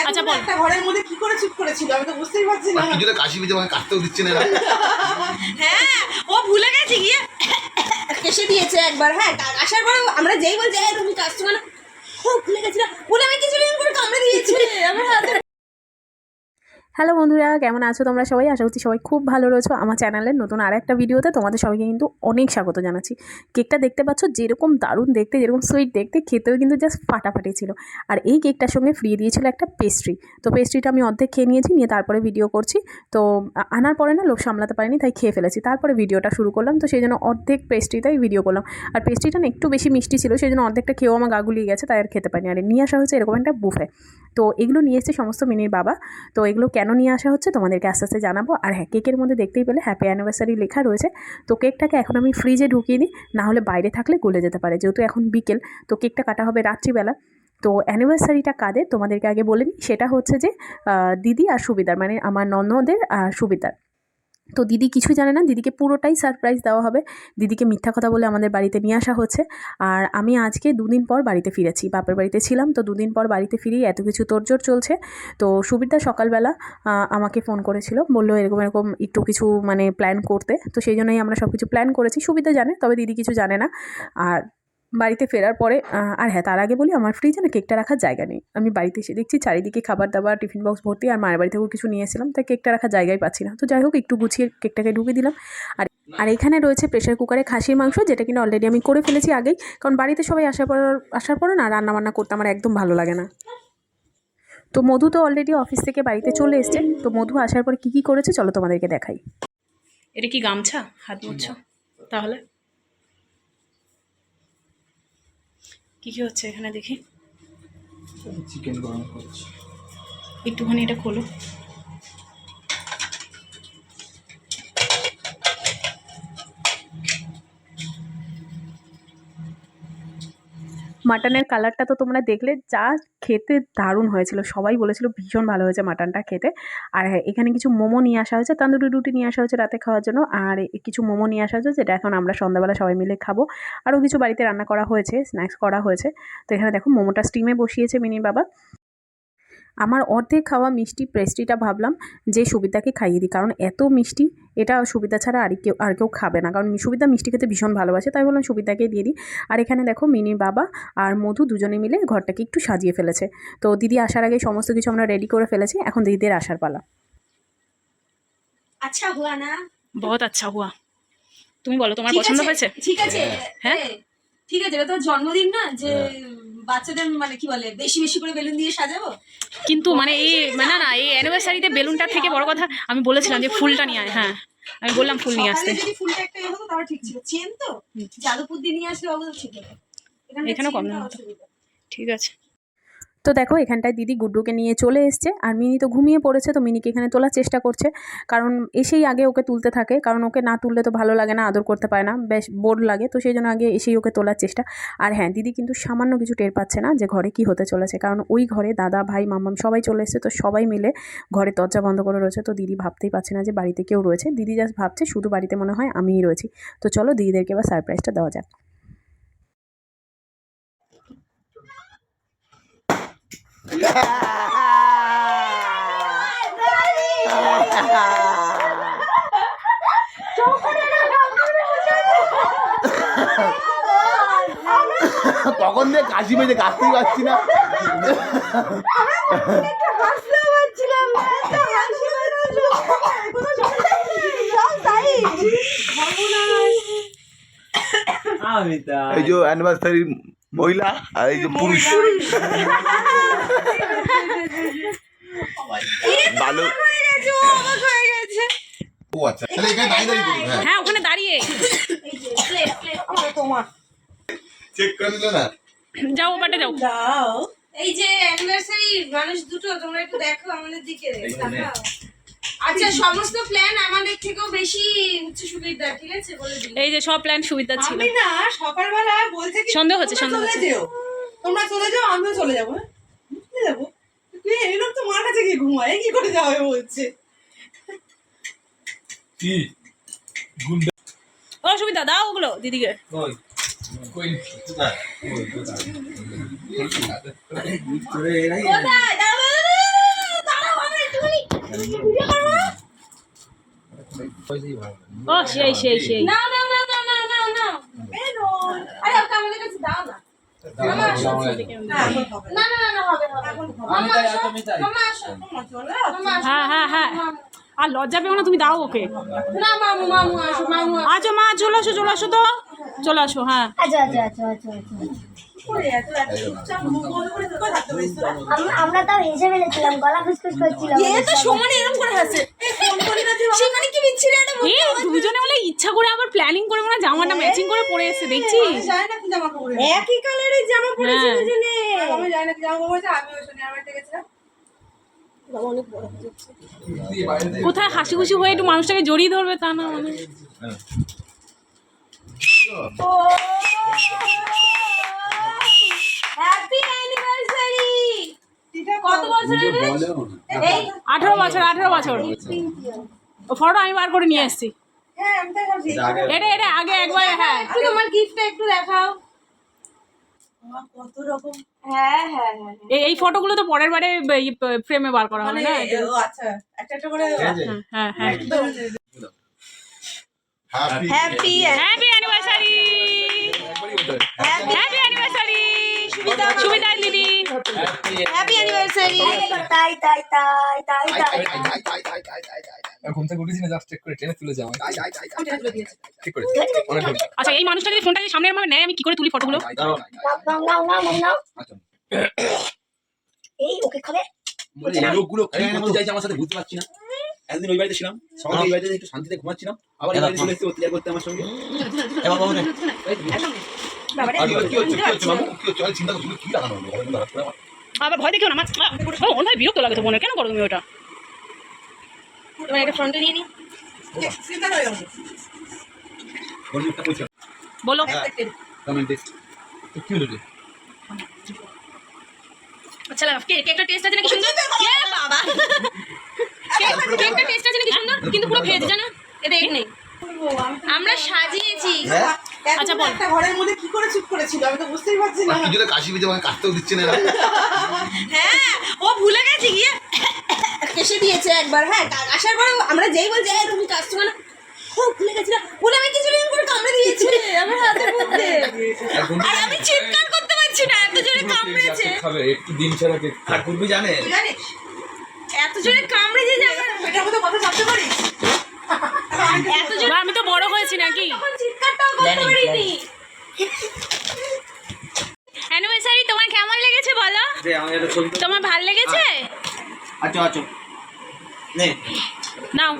আচ্ছা বল। একটা ঘরের মধ্যে কি করে চুপ করেছিল? আমি তো বুঝতেই পারছি না। কিছুতে কাশি বিজে আমাকে কাটতেও দিচ্ছে না। হ্যাঁ ও ভুলে গেছে গিয়ে। কেসে দিয়েছে একবার হ্যাঁ আসার পরে আমরা যেই বলছি "এই, তুমি কাস্টমার খুব ভুলে গেছিলাম বলে আমি কিছু দিন করে কামড়ে দিয়েছি। আমার হাতে হ্যালো বন্ধুরা, কেমন আছো তোমরা সবাই? আশা করছি সবাই খুব ভালো রয়েছো। আমার চ্যানেলের নতুন আর একটা ভিডিওতে তোমাদের সবাইকে কিন্তু অনেক স্বাগত জানাচ্ছি। কেকটা দেখতে পাচ্ছ, যেরকম দারুণ দেখতে, যেরকম সুইট দেখতে, খেতেও কিন্তু জাস্ট ফাটাফাটি ছিল। আর এই কেকটার সঙ্গে ফ্রি দিয়েছিল একটা পেস্ট্রি তো পেস্ট্রিটা আমি অর্ধেক খেয়ে নিয়েছি, নিয়ে তারপরে ভিডিও করছি। তো আনার পরে না লোক সামলাতে পারিনি, তাই খেয়ে ফেলেছি। তারপরে ভিডিওটা শুরু করলাম, তো সেই জন্য অর্ধেক পেস্ট্রিটাই ভিডিও করলাম। আর পেস্ট্রিটা না একটু বেশি মিষ্টি ছিল, সেই জন্য অর্ধেকটা খেয়েও আমার গা গুলিয়ে গেছে, তাই আর খেতে পারিনি। আর নিয়ে আসা হচ্ছে এরকম একটা বুফে তো এগুলো নিয়ে এসেছে সমস্ত মিনির বাবা। তো এগুলো কেন নিয়ে আসা হচ্ছে তোমাদেরকে আস্তে আস্তে জানাব। আর হ্যাঁ কেকের মধ্যে দেখতেই পেলে হ্যাপি অ্যানিভার্সারি লেখা রয়েছে। তো কেকটাকে এখন আমি ফ্রিজে ঢুকিয়ে দিই নাহলে বাইরে থাকলে গলে যেতে পারে। যেহেতু এখন বিকেল, তো কেকটা কাটা হবে রাত্রিবেলা। তো অ্যানিভার্সারিটা কাদের? তোমাদেরকে আগে বলে নিই। সেটা হচ্ছে যে দিদি আর সুবিধার মানে আমার ননদের আর সুবিধার তো দিদি কিছুই জানে না, দিদিকে পুরোটাই সারপ্রাইজ দেওয়া হবে। দিদিকে মিথ্যা কথা বলে আমাদের বাড়িতে নিয়ে আসা হচ্ছে। আর আমি আজকে দুদিন পর বাড়িতে ফিরেছি, বাপের বাড়িতে ছিলাম, তো দুদিন পর বাড়িতে ফিরেই এত কিছু তোড়জোড় চলছে। তো সুবিধা সকালবেলা আমাকে ফোন করেছিল, বলল এরকম এরকম একটু কিছু মানে প্ল্যান করতে। তো সেই জন্যই আমরা সব কিছু প্ল্যান করেছি। সুবিধা জানে, তবে দিদি কিছু জানে না। আর বাড়িতে ফেরার পরে আর হ্যাঁ তার আগে বলি, আমার ফ্রিজে না কেকটা রাখার জায়গা নেই। আমি বাড়িতে এসে দেখছি চারিদিকে খাবার দাবার টিফিন বক্স ভর্তি, আর মায়ের বাড়ি থেকেও কিছু নিয়ে এসেছিলাম, তাই কেকটা রাখার জায়গায় পাচ্ছি না। তো যাই হোক, একটু গুছিয়ে কেকটাকে ঢুকে দিলাম। আর আর এখানে রয়েছে প্রেশার কুকারে খাসির মাংস, যেটা কিনা অলরেডি আমি করে ফেলেছি আগেই। কারণ বাড়িতে সবাই আসার পর, আসার পরে না রান্না বান্না করতে আমার একদম ভালো লাগে না। তো মধু তো অলরেডি অফিস থেকে বাড়িতে চলে এসছে। তো মধু আসার পরে কী কী করেছে, চলো তোমাদেরকে দেখাই। এটা কি গামছা? হাত মুছছো তাহলে? কি কী হচ্ছে এখানে দেখি? চিকেন গরম করছি একটুখানি এটা খোলো। মাটনের কালারটা তো তোমরা দেখলে যা খেতে দারুণ হয়েছিল। সবাই বলেছিল ভীষণ ভালো হয়েছে মাটনটা খেতে। আর হ্যাঁ এখানে কিছু মোমো নিয়ে আসা হয়েছে, তান্দুরি রুটি নিয়ে আসা হয়েছে রাতে খাওয়ার জন্য। আর কিছু মোমো নিয়ে আসা হয়েছে, যেটা এখন আমরা সন্ধ্যাবেলা সবাই মিলে খাব। আরও কিছু বাড়িতে রান্না করা হয়েছে স্ন্যাক্স করা হয়েছে। তো এখানে দেখো, মোমোটা স্টিমে বসিয়েছে মিনি বাবা। আমার অর্ধেক খাওয়া মিষ্টি পেস্ট্রিটা ভাবলাম যে সুবিধাকে খাইয়ে দিই। কারণ এত মিষ্টি এটা সুবিধা ছাড়া আর কেউ আর কেউ খাবে না। কারণ সুবিধা মিষ্টি খেতে ভীষণ ভালোবাসে তাই বললাম সুবিধাকে দিয়ে দিই। আর এখানে দেখো মিনির বাবা আর মধু দুজনে মিলে ঘরটাকে একটু সাজিয়ে ফেলেছে। তো দিদি আসার আগে সমস্ত কিছু আমরা রেডি করে ফেলেছি এখন দিদিদের আসার পালা। আচ্ছা হুয়া না? বহুত আচ্ছা হুয়া। তুমি বলো তোমার পছন্দ হয়েছে? ঠিক আছে। হ্যাঁ? ঠিক আছে এটা তো জন্মদিন না যে বাচ্চাদের মানে কি বলে বেশি বেশি করে বেলুন দিয়ে সাজাবো? কিন্তু মানে এই মানে না না এই অ্যানিভার্সারিতে বেলুনটার থেকে বড় কথা আমি বলেছিলাম যে ফুলটা নিয়ে আয় হ্যাঁ আমি বললাম ফুল নিয়ে আসতে। যদি ফুলটা একটা হতো তাহলে ঠিক ছিল। চেন তো? যাদবপুর দিয়ে নিয়ে আসলে অবশ্য ঠিক এখানেও কম দাম ঠিক আছে। তো দেখো, এখানটায় দিদি গুড্ডুকে নিয়ে চলে এসছে। আর মিনি তো ঘুমিয়ে পড়েছে, তো মিনিকে এখানে তোলার চেষ্টা করছে। কারণ এসেই আগে ওকে তুলতে থাকে। কারণ ওকে না তুললে তো ভালো লাগে না, আদর করতে পারে না। বেশ বোর লাগে, তো সেই জন্য আগে এসেই ওকে তোলার চেষ্টা। আর হ্যাঁ দিদি কিন্তু সামান্য কিছু টের পাচ্ছে না যে ঘরে কি হতে চলেছে। কারণ ওই ঘরে দাদা, ভাই মামাম সবাই চলে এসছে, তো সবাই মিলে ঘরে দরজা বন্ধ করে রয়েছে। তো দিদি ভাবতেই পারছে না যে বাড়িতে কেউ রয়েছে। দিদি জাস্ট ভাবছে, শুধু বাড়িতে মনে হয় আমিই রয়েছি। তো চলো দিদিদেরকে এবার সারপ্রাইজটা দেওয়া যাক। তখন দিয়ে কাশি পেয়েছে কাশতেই পারছি না। এই যে অ্যানিভার্সারি মহিলা আর এই যে পুরুষ। ভালো ও আচ্ছা তাহলে এখানে দাঁড়িয়ে দাঁড়িয়ে করুন হ্যাঁ। হ্যাঁ ওখানে দাঁড়িয়ে। চেক করে দিলে না? যাও ওপাটে যাও। এই যে অ্যানিভার্সারি মানুষ দুটো তোমরা একটু দেখো আমাদের দিকে। তাকাও। আচ্ছা সমস্ত প্ল্যান আমাদের থেকেও বেশি হচ্ছে সুবিধা ঠিক আছে? বলে দিই এই যে সব প্ল্যান সুবিধা ছিল। আমি না সকালবেলা বলছে কি সন্দেহ হচ্ছে, তোমরা সন্দেহ চলে হচ্ছে। তোমরা চলে যাও আমিও চলে যাব হ্যাঁ? চলে যাব। তুই এই লোক তো মার কাছে গিয়ে ঘুমায় কি করে যাবে বলছে? কি? ও সুবিধা দাও ওগুলো দিদিকে। কই কই কোথায়? ও সেই সেই সেই। হ্যাঁ, হ্যাঁ, হ্যাঁ। আর লজ্জা পেও না তুমি দাও ওকে। আচ্ছা মা চলে আসো চলে আসো তো। চলে আসো হ্যাঁ। আচ্ছা আচ্ছা আচ্ছা আচ্ছা আমরা তাও হেসে ফেলেছিলাম গলা খুসখুস এ তো সমানে এরকম করে হাসে। ফোন করি না সেখানে কি বিচ্ছিরি একটা এই দুজনে বলে ইচ্ছা করে আবার প্ল্যানিং করে মানে জামাটা ম্যাচিং করে পরে একই কালারের জামা পরেছে হ্যাঁ। দুজনে। আমি জানি না কি জামা কাপড় আমি ওই সোনিয়ার বাড়িতে গেছিলাম। কোথায় হাসি খুশি হয়ে একটু মানুষটাকে জড়িয়ে ধরবে তা না মানে হ্যাপি অ্যানিভার্সারি কত বছরের এই আঠেরো বছর আঠেরো বছর। ও ফটো আমি বার করে নিয়ে এসেছি। হ্যাঁ এটা এটা আগে একবার হ্যাঁ একটু তোমার গিফটটা একটু দেখাও। কত রকম? হ্যাঁ হ্যাঁ হ্যাঁ এই এই ফটোগুলো তো পরের বারে ফ্রেমে বার করা হবে মানে না? আচ্ছা। একটা একটা করে হ্যাঁ হ্যাঁ। Happy happy happy happy anniversary তাই তাই তাই তাই তাই ঘুম থেকে উঠেছি না জাস্ট চেক করে টেনে তুলে যাও ঠিক করে আচ্ছা এই মানুষটা যদি ফোনটা সামনে আমার নেয় আমি কি করে তুলি ফটোগুলো নাও নাও নাও নাও নাও, নাও আচ্ছা এই ওকে খাবে লোকগুলো কি করতে চাইছে আমার সাথে বুঝতে পারছি না একদিন ওই বাড়িতে ছিলাম সকালে ওই বাড়িতে একটু শান্তিতে ঘুমাচ্ছিলাম আবার এই বাড়িতে চলে এসেছি অত্যাচার করতে আমার সঙ্গে আর কি কি কি? কি কি। আবার ভয় দেখিও না আমার ও অন্য বিরক্ত লাগে তো মনে কেন করো তুমি ওটা? তোমার একটা ফ্রন্টে নিয়ে নি। হয়ে। বলো কি হলো আচ্ছা কেক কেকটা টেস্ট আছে নাকি সুন্দর? এ বাবা? কেকটা টেস্ট আছে নাকি সুন্দর? কিন্তু পুরো ভেজ জানো? এটা এক নেই। আচ্ছা, বল। একটা ঘরের মধ্যে কি করে চুপ করেছিল? আমি তো বুঝতেই পারছি না। কিছুতে কাশি আমাকে কাটতেও দিচ্ছে না হ্যাঁ ও ভুলে গেছে গিয়ে। কেসে দিয়েছে একবার হ্যাঁ আসার পরে আমরা যেই বলছে হ্যাঁ তুমি মানে বলে আমি কিছু করে কামড়ে দিয়েছে। আমার হাতের মধ্যে আর আমি চিৎকার করতে পারছি না এত জোরে কামড়েছে। কেক খাবে একটু দিন ছাড়া কেক আর জানে? এত জোরে কামড়েছে যে আমার এটার মধ্যে কথা পারিস এত জোরে আমি তো বড় হয়েছি নাকি? তখন চিৎকারটাও করতে পারিনি অ্যানিভার্সারি তোমার কেমন লেগেছে বলো যে একটা ছবি তোমার ভালো লেগেছে? আচ্ছা আচ্ছা। নে। নাও।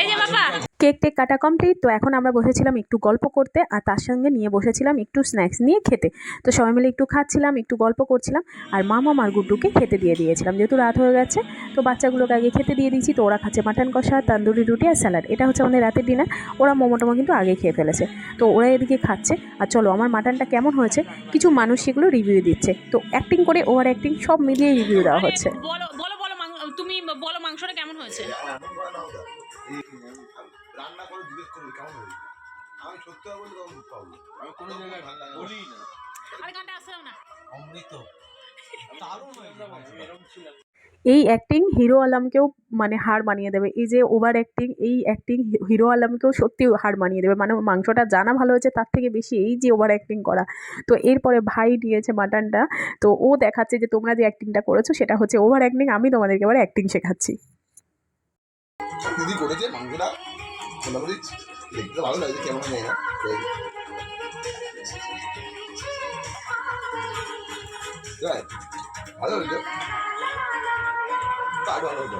এই যে বাবা। কেক টেক কাটা কমপ্লিট তো এখন আমরা বসেছিলাম একটু গল্প করতে আর তার সঙ্গে নিয়ে বসেছিলাম একটু স্ন্যাক্স নিয়ে খেতে। তো সবাই মিলে একটু খাচ্ছিলাম একটু গল্প করছিলাম আর মামা মার গুড্ডুকে খেতে দিয়ে দিয়েছিলাম। যেহেতু রাত হয়ে গেছে তো বাচ্চাগুলোকে আগে খেতে দিয়ে দিয়েছি তো ওরা খাচ্ছে মাটন কষা তান্দুরি রুটি আর স্যালাড এটা হচ্ছে আমাদের রাতের ডিনার ওরা মোমো টোমো কিন্তু আগে খেয়ে ফেলেছে। তো ওরা এদিকে খাচ্ছে আর চলো আমার মাটনটা কেমন হয়েছে কিছু মানুষ সেগুলো রিভিউ দিচ্ছে। তো অ্যাক্টিং করে ওভার অ্যাক্টিং সব মিলিয়ে রিভিউ দেওয়া হচ্ছে। বলো বলো বলো তুমি বলো মাংসটা কেমন হয়েছে? রান্না করে জিজ্ঞেস করবি কেমন হয়েছে? আমি সত্যি বলি তখন পাবো। আমি কোনো জায়গায় ভালো লাগে বলি না। আরে গানটা দাও না। অমৃত। এই অ্যাক্টিং হিরো আলমকেও মানে হার মানিয়ে দেবে। এই যে ওভার অ্যাক্টিং এই অ্যাক্টিং হিরো আলমকেও সত্যি হার মানিয়ে দেবে। মানে মাংসটা জানা ভালো হয়েছে তার থেকে বেশি এই যে ওভার অ্যাক্টিং করা। তো এরপরে ভাই নিয়েছে মাটনটা তো ও দেখাচ্ছে যে তোমরা যে অ্যাক্টিংটা করেছ সেটা হচ্ছে ওভার অ্যাক্টিং আমি তোমাদেরকে এবার অ্যাক্টিং শেখাচ্ছি। দিদি করেছে, মাংসটা মোটামুটি দেখতে ভালো লাগছে কেমন হয় না। ভালো হয়েছে তার ভালো হতো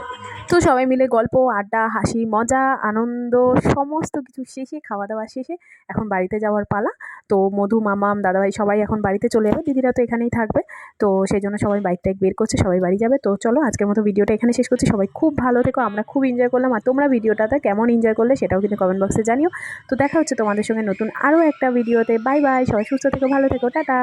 তো সবাই মিলে গল্প, আড্ডা, হাসি, মজা, আনন্দ, সমস্ত কিছু শেষে খাওয়া দাওয়া শেষে এখন বাড়িতে যাওয়ার পালা। তো মধু, মামাম, দাদাভাই সবাই এখন বাড়িতে চলে যাবে দিদিরা তো এখানেই থাকবে। তো সেই জন্য সবাই বাইক টাইক বের করছে, সবাই বাড়ি যাবে। তো চলো আজকের মতো ভিডিওটা এখানে শেষ করছি। সবাই খুব ভালো থেকো। আমরা খুব এনজয় করলাম। আর তোমরা ভিডিওটাতে কেমন এনজয় করলে সেটাও কিন্তু কমেন্ট বক্সে জানিও। তো দেখা হচ্ছে তোমাদের সঙ্গে নতুন আরও একটা ভিডিওতে। বাই বাই সবাই সুস্থ থেকো, ভালো থেকো। টাটা।